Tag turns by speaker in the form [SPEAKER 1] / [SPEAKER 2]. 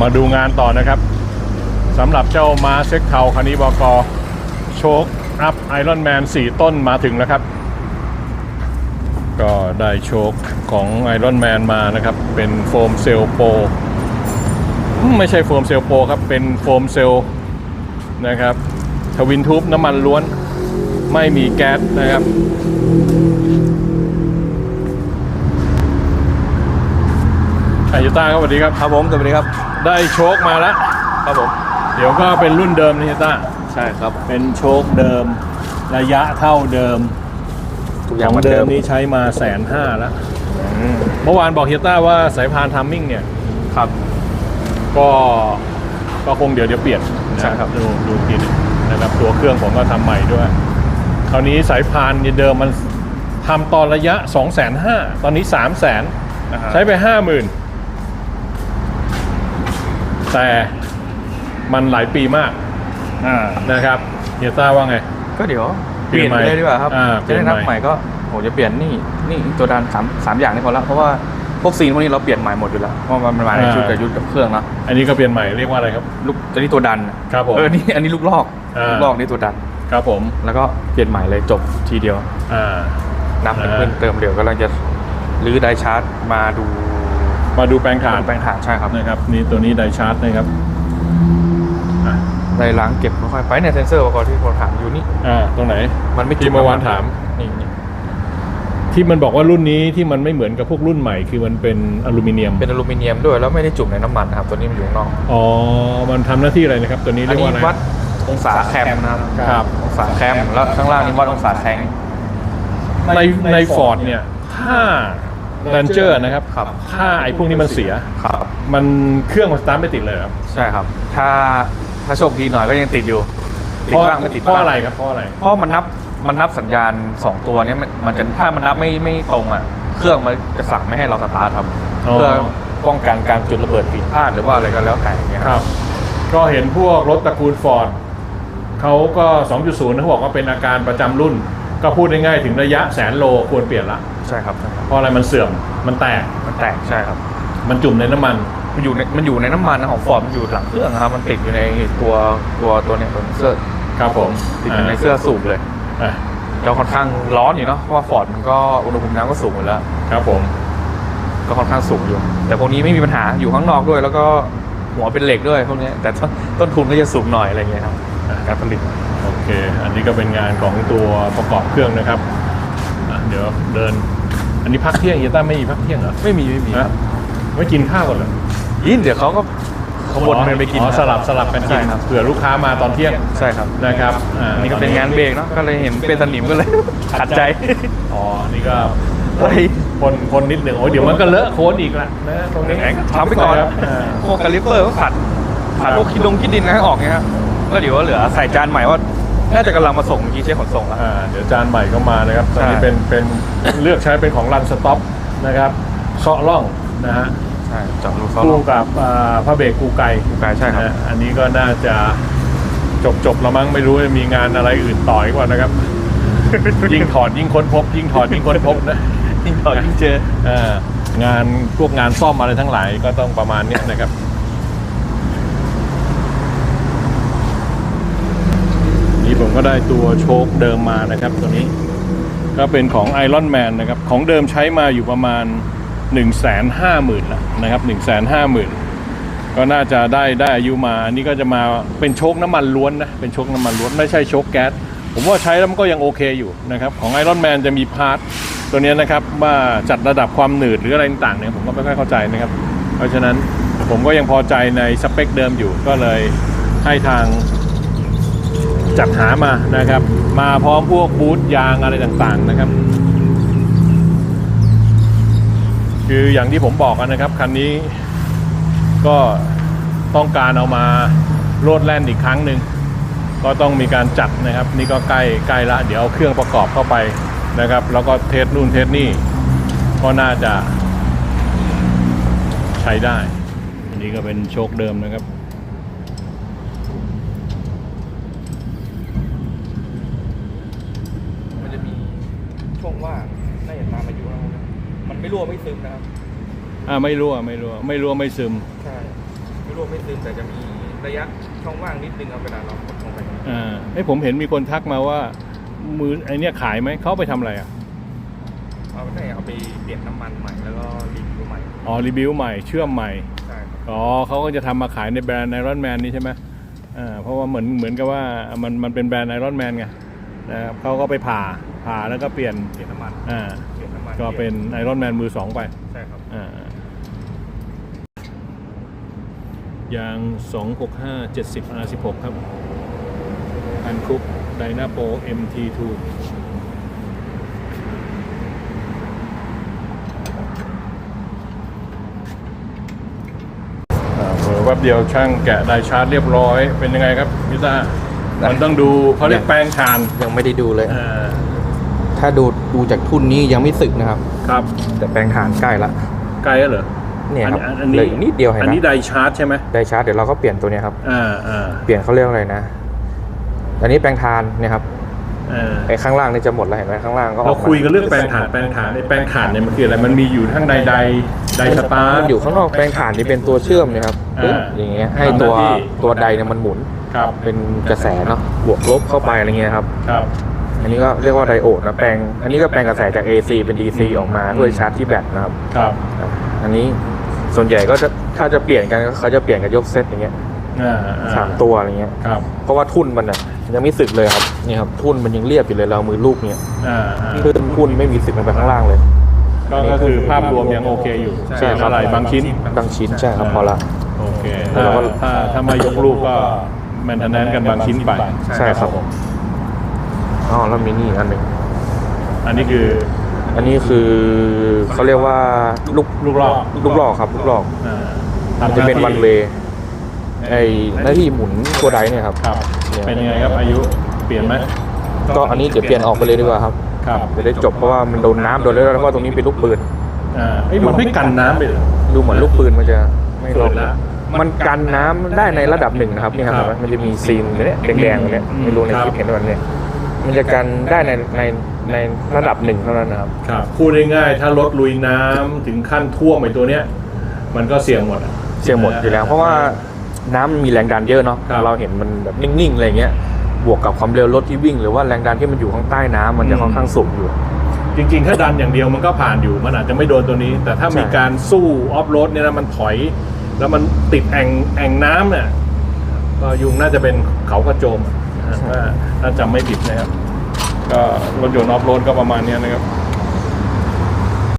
[SPEAKER 1] มาดูงานต่อนะครับสำหรับเจ้ามาเซ็กเทาคันนี้บกโชคอัพไอรอนแมน4ต้นมาถึงแล้วครับ ก็ได้โชคของไอรอนแมนมานะครับ เป็นโฟมเซลโปไม่ใช่โฟมเซลโปครับ เป็นโฟมเซลนะครับทวินทูบน้ำมันล้วนไม่มีแก๊สนะครับายุต้าครับสวัสดีครับ
[SPEAKER 2] ครับผมสวัสดีครับ
[SPEAKER 1] ได้โชคมาแล้ว
[SPEAKER 2] ครับผม
[SPEAKER 1] เดี๋ยวก็เป็นรุ่นเดิมนี่ต้า
[SPEAKER 2] ใช่ครับ
[SPEAKER 1] เป็นโชคเดิม ระยะเท่าเดิม
[SPEAKER 2] ทุกอ
[SPEAKER 1] ข
[SPEAKER 2] ย่าง
[SPEAKER 1] อง
[SPEAKER 2] เหมือน
[SPEAKER 1] เดิ
[SPEAKER 2] เดิ
[SPEAKER 1] ม
[SPEAKER 2] ม
[SPEAKER 1] นี้ใช้มาแสนห้าแล้วเมื่อวานบอกเฮียต้าว่าสายพานทัมมิ่งเนี่ย
[SPEAKER 2] ครับ
[SPEAKER 1] ก็ก็คงเดี๋ยวเดี๋ยวเปลี่ยนนะ
[SPEAKER 2] ใช่ครับ
[SPEAKER 1] ดูดูทีนึงนะครับตัวเครื่องผมก็ทำใหม่ด้วย คราวนี้สายพานเนี่ยเดิมมันทำตอนระยะ 2 5 0 0 0ตอนนี้ 3 0 0 0 0
[SPEAKER 2] นะฮะ
[SPEAKER 1] ใช้ไป 50,000 แต่มันหลายปีมาก
[SPEAKER 2] อ่า
[SPEAKER 1] นะครับเฮียต้าว่าไง
[SPEAKER 2] ก็เดี๋ยว
[SPEAKER 1] เป
[SPEAKER 2] เป
[SPEAKER 1] ลี่
[SPEAKER 2] ลี่
[SPEAKER 1] ย
[SPEAKER 2] ย
[SPEAKER 1] น
[SPEAKER 2] น
[SPEAKER 1] ใหม่
[SPEAKER 2] ไปเลยดีกว่าครับ
[SPEAKER 1] อ่า
[SPEAKER 2] จะได้นับ
[SPEAKER 1] เปลี่ยนใหม่
[SPEAKER 2] ใหม่ก็โหจะเปลี่ยนนี่นี่ตัวดันสามสามอย่างนี่พอแล้วเพราะว่าพวกซีนพวกนี้เราเปลี่ยนใหม่หมดอยู่แล้วเพราะมันมาในชุดกับยุทธกับเครื่องเนาะ
[SPEAKER 1] อันนี้ก็เปลี่ยนใหม่เรียกว่าอะไรครับ
[SPEAKER 2] ลูกตัวนี้ตัวดัน
[SPEAKER 1] ครับผม
[SPEAKER 2] เออนี่อันนี้ลูกลอก
[SPEAKER 1] อ่า
[SPEAKER 2] ลูกลอกนี่ตัวดัน
[SPEAKER 1] ครับผม
[SPEAKER 2] แล้วก็เปลี่ยนใหม่เลยจบทีเดียว
[SPEAKER 1] อ่า
[SPEAKER 2] นับเป็น
[SPEAKER 1] อ่า
[SPEAKER 2] เพิ่มเติมเดี๋ยวกำลังจะรื้อไดชาร์จมาดู
[SPEAKER 1] มาดูแปลงถ่าน
[SPEAKER 2] แปลงถ่านใช่ครับ
[SPEAKER 1] นะครับนี่ตัวนี้ไดชาร์จนะครับอะ
[SPEAKER 2] ได้ล้างเก็บค่อยๆไปเนี่ยเซนเซอร์อุปกรณ์ที่ผมถามอยู่นี่
[SPEAKER 1] อ่าตรงไหน
[SPEAKER 2] มันไม่
[SPEAKER 1] ที่เมื่อวานถาม
[SPEAKER 2] นี่นี่
[SPEAKER 1] ที่มันบอกว่ารุ่นนี้ที่มันไม่เหมือนกับพวกรุ่นใหม่คือมันเป็นอลูมิเนียม
[SPEAKER 2] เป็นอลูมิเนียมด้วยแล้วไม่ได้จุ่มในน้ำมันนะครับตัวนี้มันอยู่ข้างนอก
[SPEAKER 1] อ๋อมันทำหน้าที่อะไรนะครับ ตัวนี้
[SPEAKER 2] อั
[SPEAKER 1] เรี
[SPEAKER 2] น
[SPEAKER 1] ยก
[SPEAKER 2] นี้
[SPEAKER 1] ว่าอะไร
[SPEAKER 2] วัดองศาแคมนะครับ
[SPEAKER 1] ครับ
[SPEAKER 2] องศาแคมแล้วข้างล่างนี่วัดองศาแทง
[SPEAKER 1] ในในฟอร์ดเนี่ย ถ้า แรนเจอร์นะครับ
[SPEAKER 2] ครับ
[SPEAKER 1] ถ้าไอ้พวกนี้มันเสีย
[SPEAKER 2] ครับ
[SPEAKER 1] มันเครื่องมันสตาร์ทไม่ติดเลยเหรอครับ
[SPEAKER 2] ใช่ครับ ถ้าถ้าโชคดีหน่อยก็ยังติดอยู่ติ
[SPEAKER 1] เพ
[SPEAKER 2] ด
[SPEAKER 1] ราะ
[SPEAKER 2] บ้างไม่ติด
[SPEAKER 1] เพราะ
[SPEAKER 2] บ้าง
[SPEAKER 1] อะไรครับเพราะอะไร
[SPEAKER 2] เพราะมันนับมันนับสัญญาณสองตัวเนี้ยมันมันจะถ้ามันนับไม่ไม่ตรงอะเครื่องมันจะสั่งไม่ให้เราสตาร์ทครับ
[SPEAKER 1] อ๋อ
[SPEAKER 2] เพื่อป้องกันการจุดระเบิดผิดพลาดหรือว่าอะไรก็แล้วแต่อย่างเงี้ย
[SPEAKER 1] ครับ ก็เห็นพวกรถตระกูลฟอร์ดเขาก็ 2.0เขาบอกว่าเป็นอาการประจำรุ่น ก็พูดง่ายๆถึงระยะแสนโลควรเปลี่ยนละ
[SPEAKER 2] ใช่ครับใช่ครับ
[SPEAKER 1] เพราะอะไรมันเสื่อมมันแตก
[SPEAKER 2] มันแตกใช่ครับ
[SPEAKER 1] มันจุ่มในน้ำมัน
[SPEAKER 2] มันอยู่ในมันอยู่ในน้ำมันนะของฟอร์ดมันอยู่หลังเครื่องนะครับ มันติดอยู่ในตัวตัวตัวเนี้ยตัวเสื้อ
[SPEAKER 1] ครับผม
[SPEAKER 2] ติดอยู่ในเสื้อสูบเลย
[SPEAKER 1] อะ
[SPEAKER 2] จะค่อนข้างร้อนอยู่เนาะเพราะว่าฟอร์ดมันก็อุณหภูมิน้ำก็สูงอยู่แล้ว
[SPEAKER 1] ครับผม
[SPEAKER 2] ก็ค่อนข้างสูงอยู่ แต่พวกนี้ไม่มีปัญหาอยู่ข้างนอกด้วย แล้วก็หัวเป็นเหล็กด้วยพวกเนี้ยแต่ต้นต้นทุนก็จะสูงหน่อยอะไรเงี้ยครับการผลิต
[SPEAKER 1] โอเค อันนี้ก็เป็นงานของตัวประกอบเครื่องนะครับอะเดี๋ยวเดิน อันนี้พักเที่ยงเฮียต้าไม่มีพักเที่ยงเหรอ
[SPEAKER 2] ไม่มีไม่มี
[SPEAKER 1] นะไม่กินข้าวก่อนเหรอ
[SPEAKER 2] ยินเดี๋ยวเขาก็ขบวนกันไปกิน
[SPEAKER 1] อ๋อสลับสลับกันกิ
[SPEAKER 2] ใช่
[SPEAKER 1] น
[SPEAKER 2] ครับ
[SPEAKER 1] เผื่อลูกค้ามาตอนเที่ยง
[SPEAKER 2] ใช่ครับ
[SPEAKER 1] นะครับอ่า
[SPEAKER 2] อันนี้ก็เป็นงานเบรกเนาะก็เลยเห็นเป็นสนิมก็เลยขัดใจ
[SPEAKER 1] อ๋อนี่ก็
[SPEAKER 2] เฮ้ย
[SPEAKER 1] คนคนนิดหนึ่งโอ้ยเดี๋ยวมันก็เลอะโค้นอีกละนะตรงนี้
[SPEAKER 2] ทำไปก่อน
[SPEAKER 1] ครับอ่า
[SPEAKER 2] พวกคาลิปเปอร์ก็ขัดขัดพวกคิดลงคิดดินให้ออกเงี้ยครับแล้วเดี๋ยวเหลือใส่จานใหม่ว่า น่าจะกำลังมาส่งเมื่อกี้เช็คขนส่งแล้ว
[SPEAKER 1] อ่าเดี๋ยวจานใหม่ก็มานะครับ ตอนนี้
[SPEAKER 2] ใช่
[SPEAKER 1] เป็นเป็นเลือกใช้เป็นของรันสต็อปนะครับเซาะล่องนะฮะ
[SPEAKER 2] ใช่เจาะรูซอล
[SPEAKER 1] คู่กับอ่าพระเบรกกูไก
[SPEAKER 2] กูกายใช่ครับ
[SPEAKER 1] นะอันนี้ก็น่าจะจบจบแล้วมั้งไม่รู้จะมีงานอะไรอื่นต่ออีกว่านะครับ ยิ่งถอดยิ่งค้นพบ ยิ่งถอดยิ่งค้นพบนะ
[SPEAKER 2] ยิ่งต่อยิ่งเจอ
[SPEAKER 1] อ่างานพวกงานซ่อมอะไรทั้งหลายก็ต้องประมาณเนี้ยนะครับ นี่ผม ก็ได้ตัวโชคเดิมมานะครับตัวนี้ ก็เป็นของ Iron Man นะครับ ของเดิมใช้มาอยู่ประมาณ 1 5 0 0 0 0แล้วนะครับ 1 5 0 0 0 0 ก็น่าจะได้ได้อายุมานี่ก็จะมาเป็นโชคน้ำมันล้วนนะ เป็นโชคน้ำมันล้วนไม่ใช่โชคแก๊ส ผมว่าใช้แล้วมันก็ยังโอเคอยู่นะครับ ของ Iron Man จะมีพาร์ทตัวนี้นะครับว่าจัดระดับความหนืดหรืออะไรต่างๆเนี่ยผมก็ไม่ค่อยเข้าใจนะครับ เพราะฉะนั้นผมก็ยังพอใจในสเปคเดิมอยู่ก็เลยให้ทาง จัดหามานะครับ มาพร้อมพวกบูทยางอะไรต่างๆนะครับ คืออย่างที่ผมบอกกันนะครับคันนี้ก็ต้องการเอามาโลดแล่นอีกครั้งหนึ่งก็ต้องมีการจัดนะครับ นี่ก็ใกล้ใกล้ละเดี๋ยวเอาเครื่องประกอบเข้าไปนะครับ แล้วก็เทสนู่นเทสนี่ก็น่าจะใช้ได้ อันนี้ก็เป็นโชคเดิมนะครับ
[SPEAKER 2] มันจะมี ช่วงว่างน่าจะตามอายุแล้วมันไม่รั่วไม่ซึมนะครับ
[SPEAKER 1] อ่าไม่รั่วไม่รั่วไม่รั่วไม่ซึม
[SPEAKER 2] ใช่ ไม่
[SPEAKER 3] รวบไม่ซึมแต่จะมีระยะช่องว่างนิดนึงครับเวลาเรากดลงไป
[SPEAKER 1] อ่าไอ้ยผมเห็นมีคนทักมาว่า มือไอเนี้ยขายไหมเขาเอาไปทำอะไรอะ
[SPEAKER 3] เอาไปได้เอาไปเปลี่ยนน้ำมันใหม่แล้วก็รีวิวใหม่
[SPEAKER 1] อ๋อรีบิวใหม่เชื่อมใหม่
[SPEAKER 3] ใช่ครับ
[SPEAKER 1] อ๋อเขาก็จะทำมาขายในแบรนด์ไอรอนแมนนี่ใช่ไหมอ่าเพราะว่าเหมือนเหมือนกับว่ามันมันเป็นแบรนด์ไอรอนแมนไง นะครับเขาก็ไปผ่าผ่าแล้วก็เปลี่ยน
[SPEAKER 3] เปลี่ยนน้ำมัน
[SPEAKER 1] อ่า
[SPEAKER 3] เปลี่ยนน้ำมัน
[SPEAKER 1] ก็เป็นไอรอนแมนมือสองไป
[SPEAKER 3] ใช่ครับ
[SPEAKER 1] อ่ายาง 265 70 R16 ครับพันคุกไดนาโป MT2 อ่าเผลอแวบเดียวช่างแกะไดชาร์จเรียบร้อยเป็นยังไงครับพิต้า มันต้องดูเขาเรียกแปลงชาน
[SPEAKER 2] ยังไม่ได้ดูเลย
[SPEAKER 1] อ่า
[SPEAKER 2] ถ้าดูดูจากทุ่นนี้ยังไม่สึกนะครับ
[SPEAKER 1] ครับ
[SPEAKER 2] แต่แปลงฐานใกล้ละ
[SPEAKER 1] ไกลแล้วเหรอ
[SPEAKER 2] เนี่ยครับ
[SPEAKER 1] อันอัน
[SPEAKER 2] เห
[SPEAKER 1] นี้
[SPEAKER 2] ลืออีกนิดเดียวเห็น
[SPEAKER 1] อัน
[SPEAKER 2] ไหม
[SPEAKER 1] นี้ไดชาร์จใช่ไหม
[SPEAKER 2] ได้ชาร์จเดี๋ยวเราก็เปลี่ยนตัวเนี้ยครับ
[SPEAKER 1] อ่าอ่า
[SPEAKER 2] เปลี่ยนเขาเรียกอะไรนะ อันนี้แปลงทานเนี่ยครับ
[SPEAKER 1] เออ
[SPEAKER 2] ไอ้ข้างล่างนี่จะหมดแล้วเห็นไหมข้างล่างก็อ
[SPEAKER 1] เรา
[SPEAKER 2] อกมา
[SPEAKER 1] คุยกันเรื่องแปลงฐานแปลงฐานในแปลงฐานเนี่ยมันคืออะไรมันมีอยู่ทั้งใดใดใดสตาร์
[SPEAKER 2] มันอยู่ข้างนอกแปลงฐานนี่เป็นตัวเชื่อมเนะครับ
[SPEAKER 1] อ่า
[SPEAKER 2] อย่างเงี้ยให้ตัว
[SPEAKER 1] ทำหน้าที่
[SPEAKER 2] ตัวใดเนี่ยมันหมุน
[SPEAKER 1] ครับ
[SPEAKER 2] เป็นกระแสเนาะบวกลบเข้าไปอะไรเงี้ยครับ
[SPEAKER 1] ครับ
[SPEAKER 2] อันนี้ก็เรียกว่าไดโอดนะแปลง อันนี้ก็แปลงกระแสจาก AC เป็น DC ออกมาเพื่อชาร์จที่แบตนะครับ
[SPEAKER 1] ครับ
[SPEAKER 2] อันนี้ส่วนใหญ่ก็จะถ้าจะเปลี่ยนกันก็เขาจะเปลี่ยนกันยกเซตอย่างเงี้ย
[SPEAKER 1] อ่าอ่
[SPEAKER 2] สามตัวอะไรเงี้ย
[SPEAKER 1] ครับ
[SPEAKER 2] เพราะว่าทุ่นมันอะยังไม่สึกเลยครับนี่ครับทุ่นมันยังเรียบอยู่เลยเรามือลูกเนี่ย
[SPEAKER 1] อ่าอ่า
[SPEAKER 2] คือทุ่นไม่มีสึกลงไปข้างล่างเลย
[SPEAKER 1] ก็ก็คือภาพรวมยังโอเคอยู่
[SPEAKER 2] ใช่ครับ
[SPEAKER 1] อะไรบางชิ้น
[SPEAKER 2] บางชิ้นใช่ครับพอละ
[SPEAKER 1] โอเค
[SPEAKER 2] แล้
[SPEAKER 1] ถ้าว
[SPEAKER 2] ก็
[SPEAKER 1] ถ้าถ้ามายกลูกก็ แมนเทนแนนกันบางชิ้นไป
[SPEAKER 2] ใช่ครับอ๋อแล้วมีนี่อีกอันหนึ่ง
[SPEAKER 1] อันนี้คือ
[SPEAKER 2] อันนี้คือเขาเรียกว่าลูก
[SPEAKER 1] ลูกลอก
[SPEAKER 2] ลูกหลอกครับลูกหลอก
[SPEAKER 1] อ่า
[SPEAKER 2] มัน
[SPEAKER 1] ทำห
[SPEAKER 2] จะ
[SPEAKER 1] น้า
[SPEAKER 2] เป็น
[SPEAKER 1] ที่
[SPEAKER 2] วันเวไอหน้าที่หมุนตัวใดเนี่ยครับ
[SPEAKER 1] ครับ
[SPEAKER 2] เนี่ย
[SPEAKER 1] เป็นยังไงครับอายุเปลี่ยนไหม
[SPEAKER 2] ก็อันนี้เดี๋ยวเปลี่ยนออกไปเลยดีกว่าครับ
[SPEAKER 1] ครับ
[SPEAKER 2] จะได้จบเพราะว่ามันโดนน้ำโดนแล้วแล้วก็ตรงนี้เป็นลูกปืน
[SPEAKER 1] อ่าไอ้ยมันไม่กันน้ำไปเหรอ
[SPEAKER 2] ดูเหมือนลูกปืนมันจะไม่
[SPEAKER 1] เกิ
[SPEAKER 2] ล
[SPEAKER 1] ด
[SPEAKER 2] ง
[SPEAKER 1] ละ
[SPEAKER 2] มันกันน้ำได้ในระดับหนึ่งนะครับนี่ครับ
[SPEAKER 1] ครับ
[SPEAKER 2] เห็นไหมมันจะมีซีนเนี้ยแดงๆตรงเนี้ย
[SPEAKER 1] อืม
[SPEAKER 2] ไม่รู้ใน
[SPEAKER 1] ครับ
[SPEAKER 2] คลิปเห็นวันนี้มันจะกันได้ในในในระดับหนึ่งเท่านั้นนะครับ
[SPEAKER 1] ครับพูดง่ายๆถ้ารถลุยน้ำถึงขั้นท่วมไอ้ตัวเนี้ยมันก็เสี่ยงหมดอะ
[SPEAKER 2] เสี่ยงหมดอยู่แล้ว เพราะว่าน้ำมันมีแรงดันเยอะเนาะ
[SPEAKER 1] ครับ
[SPEAKER 2] เราเห็นมันแบบนิ่งๆอะไรเงี้ยบวกกับความเร็วรถที่วิ่ง หรือว่าแรงดันที่มันอยู่ข้างใต้น้ำมันจะค่อนข้างสูงอยู่
[SPEAKER 1] จริงๆ ถ้าดันอย่างเดียวมันก็ผ่านอยู่มันอาจจะไม่โดนตัวนี้ แต่ถ้า
[SPEAKER 2] ใช่
[SPEAKER 1] มีการสู้ออฟโรดเนี่ยนะมันถอย แล้วมันติดแอ่งแอ่งน้ำเนี่ยก็ยุงน่าจะเป็นเขากระโจมนะฮะถ้าถ้าจำไม่ผิดนะครับ ก็รถยนต์ออฟโรดก็ประมาณเนี้ยนะครับ